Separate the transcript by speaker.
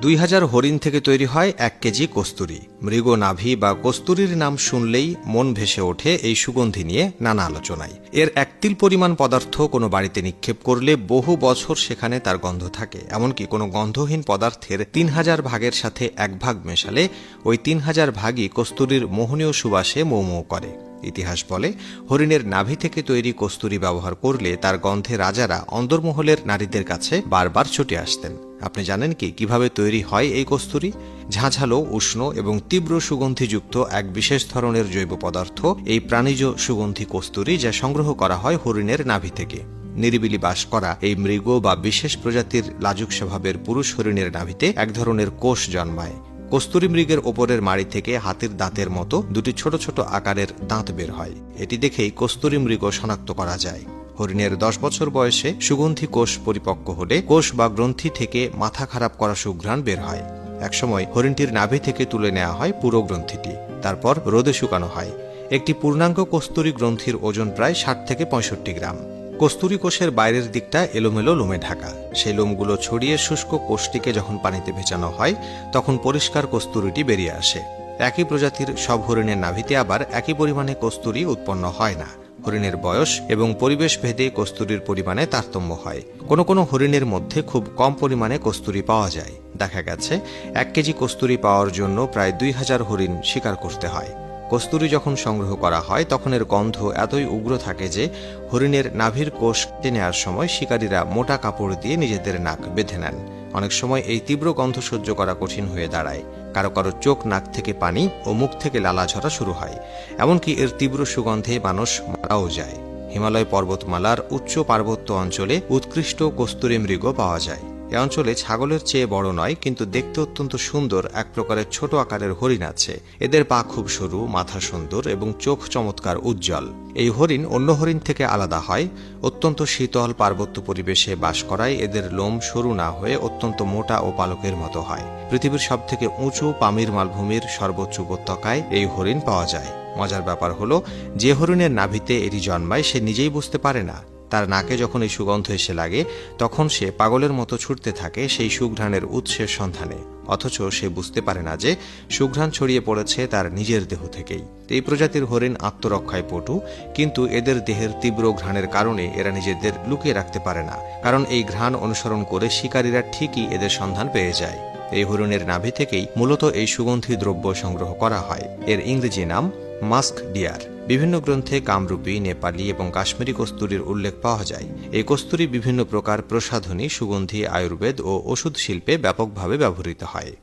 Speaker 1: দুই হাজার হরিণ থেকে তৈরি হয় এক কেজি কস্তুরি। মৃগ নাভি বা কস্তুরির নাম শুনলেই মন ভেসে ওঠে এই সুগন্ধি নিয়ে নানা আলোচনায়। এর একতিল পরিমাণ পদার্থ কোনো বাড়িতে নিক্ষেপ করলে বহু বছর সেখানে তার গন্ধ থাকে। এমনকি কোনো গন্ধহীন পদার্থের তিন হাজার ভাগের সাথে এক ভাগ মেশালে ওই তিন হাজার ভাগই কস্তুরির মোহনীয় সুবাসে মৌ মৌ করে। ইতিহাস বলে, হরিণের নাভি থেকে তৈরি কস্তুরি ব্যবহার করলে তার গন্ধে রাজারা অন্দরমহলের নারীদের কাছে বারবার ছুটে আসতেন। আপনি জানেন কি? কীভাবে তৈরি হয় এই কস্তুরি? ঝাঁঝালো, উষ্ণ এবং তীব্র সুগন্ধিযুক্ত এক বিশেষ ধরনের জৈব পদার্থ এই প্রাণীজ সুগন্ধি কস্তুরি যা সংগ্রহ করা হয় হরিণের নাভি থেকে। নিরিবিলি বাস করা এই মৃগ বা বিশেষ প্রজাতির লাজুক স্বভাবের পুরুষ হরিণের নাভিতে এক ধরনের কোষ জন্মায়। কস্তুরি মৃগের ওপরের মাড়ি থেকে হাতের দাঁতের মতো দুটি ছোট ছোট আকারের দাঁত বের হয়। এটি দেখেই কস্তুরি মৃগ শনাক্ত করা যায়। হরিণের দশ বছর বয়সে সুগন্ধি কোষ পরিপক্ক হলে কোষ বা গ্রন্থি থেকে মাথা খারাপ করা সুঘ্রাণ বের হয়। একসময় হরিণটির নাভি থেকে তুলে নেওয়া হয় পুরো গ্রন্থিটি। তারপর রোদে শুকানো হয়। একটি পূর্ণাঙ্গ কস্তুরি গ্রন্থির ওজন প্রায় ষাট থেকে পঁয়ষট্টি গ্রাম। কস্তুরি কোষের বাইরের দিকটা এলোমেলো লোমে ঢাকা। সেই লোমগুলো ছড়িয়ে শুষ্ক কোষটিকে যখন পানিতে ভেজানো হয়, তখন পরিষ্কার কস্তুরিটি বেরিয়ে আসে। একই প্রজাতির সব হরিণের নাভিতে আবার একই পরিমাণে কস্তুরি উৎপন্ন হয় না। হরিণের বয়স এবং পরিবেশ ভেদে কস্তুরির পরিমাণে তারতম্য হয়। কোনো কোনো হরিণের মধ্যে খুব কম পরিমাণে কস্তুরি পাওয়া যায়। দেখা গেছে, এক কেজি কস্তুরি পাওয়ার জন্য প্রায় দুই হাজার হরিণ শিকার করতে হয়। কস্তুরি যখন সংগ্রহ করা হয়, তখন এর গন্ধ এতই উগ্র থাকে যে হরিণের নাভির কোষ কেটে নেওয়ার সময় শিকারীরা মোটা কাপড় দিয়ে নিজেদের নাক বেঁধে নেন। অনেক সময় এই তীব্র গন্ধ সহ্য করা কঠিন হয়ে দাঁড়ায়। কারও কারও চোখ, নাক থেকে পানি ও মুখ থেকে লালা ঝরা শুরু হয়। এমনকি এর তীব্র সুগন্ধে মানুষ মারাও যায়। হিমালয় পর্বতমালার উচ্চ পার্বত্য অঞ্চলে উৎকৃষ্ট কস্তুরি মৃগ পাওয়া যায়। এ অঞ্চলে ছাগলের চেয়ে বড় নয়, কিন্তু দেখতে অত্যন্ত সুন্দর, এক প্রকারের ছোট আকারের হরিণ আছে। এদের পা খুব সরু, মাথা সুন্দর এবং চোখ চমৎকার উজ্জ্বল। এই হরিণ অন্য হরিণ থেকে আলাদা হয়। অত্যন্ত শীতল, পার্বত্য পরিবেশে বাস করায় এদের লোম সরু না হয়ে অত্যন্ত মোটা ও পালকের মতো হয়। পৃথিবীর সবথেকে উঁচু পামির মালভূমির সর্বোচ্চ উপত্যকায় এই হরিণ পাওয়া যায়। মজার ব্যাপার হলো, যে হরিণের নাভিতে এটি জন্মায়, সে নিজেই বুঝতে পারে না। তার নাকে যখন এই সুগন্ধ এসে লাগে, তখন সে পাগলের মতো ছুটতে থাকে সেই সুঘ্রাণের উৎসের সন্ধানে। অথচ সে বুঝতে পারে না যে, সুঘ্রাণ ছড়িয়ে পড়েছে তার নিজের দেহ থেকেই। এই প্রজাতির হরিণ আত্মরক্ষায় পটু, কিন্তু এদের দেহের তীব্র ঘ্রাণের কারণে এরা নিজেদের লুকিয়ে রাখতে পারে না। কারণ এই ঘ্রাণ অনুসরণ করে শিকারীরা ঠিকই এদের সন্ধান পেয়ে যায়। এই হরিণের নাভি থেকেই মূলত এই সুগন্ধি দ্রব্য সংগ্রহ করা হয়। এর ইংরেজি নাম মাস্ক ডিয়ার। বিভিন্ন গ্রন্থে কামরূপী, নেপালি এবং কাশ্মীরি কস্তুরীর উল্লেখ পাওয়া যায়। এই কস্তুরি বিভিন্ন প্রকার প্রসাধনী, সুগন্ধি, আয়ুর্বেদ ও ওষুধ শিল্পে ব্যাপকভাবে ব্যবহৃত হয়।